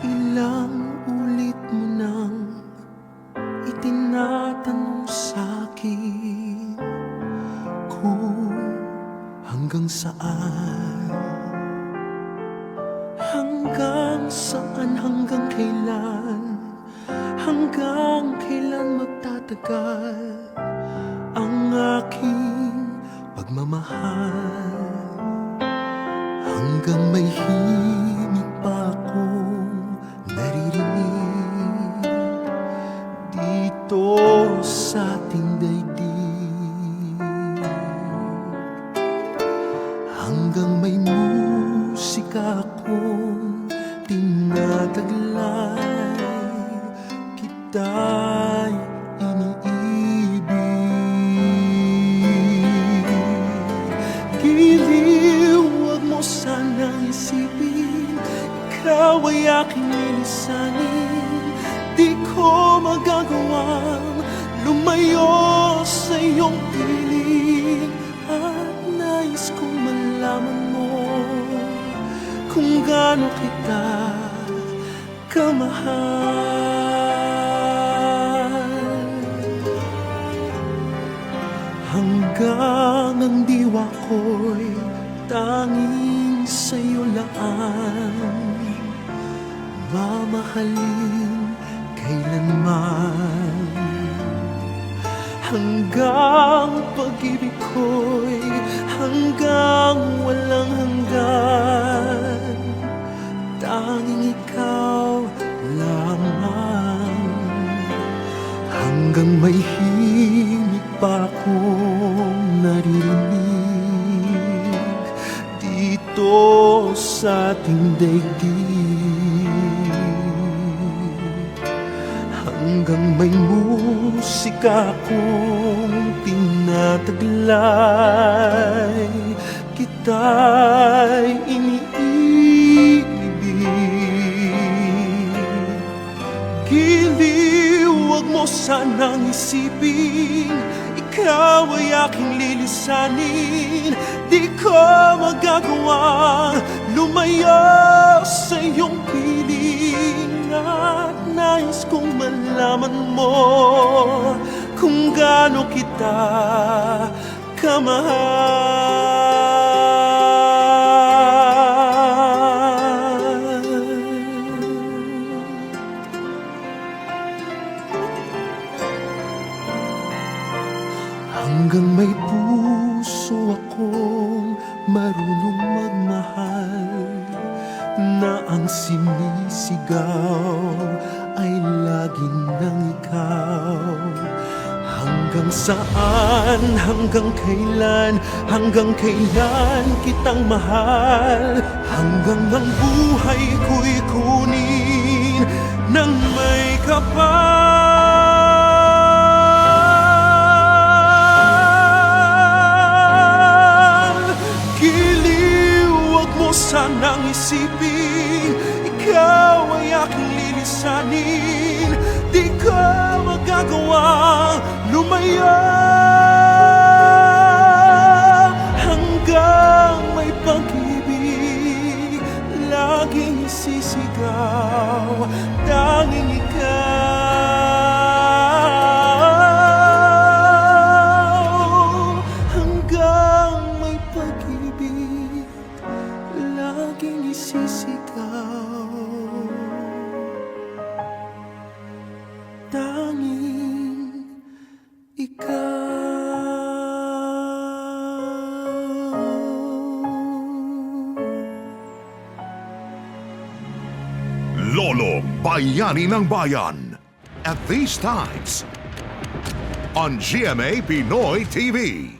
Ilang ulit mo nang itinatanong sa sa'kin Kung hanggang saan. Hanggang saan, hanggang kailan Hanggang kailan magtatagal Ang aking pagmamahal? Hanggang may hiyan tinataglay Kita'y iniibig. Giliw, huwag mo sanang isipin. Ikaw ay aking lilisanin. Di ko magagawang lumayo sa iyong piling. At nais kong malaman Kung gaano kita kamahal Hanggang ang diwa ko'y tanging sa'yo lang. Mamahalin kailanman. Hanggang pag-ibig ko'y hanggang walang Hanggang may himig pa akong naririnig Dito sa ating daigdig. Hanggang may musika akong tinataglay Kita'y iniibig. Giliw, mo sanang isipin Ikaw ay aking lilisanin Di ko magagawa Lumayo sa iyong piling At nais kong malaman mo Kung gaano kita kamahal Hanggang may puso akong marunong magmahal Na ang sinisigaw ay laging ng ikaw. Hanggang saan, hanggang kailan, hanggang kailan kitang mahal? Hanggang ang buhay ko'y kunin ng may kapal isipin Ikaw ay aking lilisanin. Di ko magagawa lumayo Laging isisigaw Tanging ikaw Lolo Bayani ng Bayan. At these times, on GMA Pinoy TV.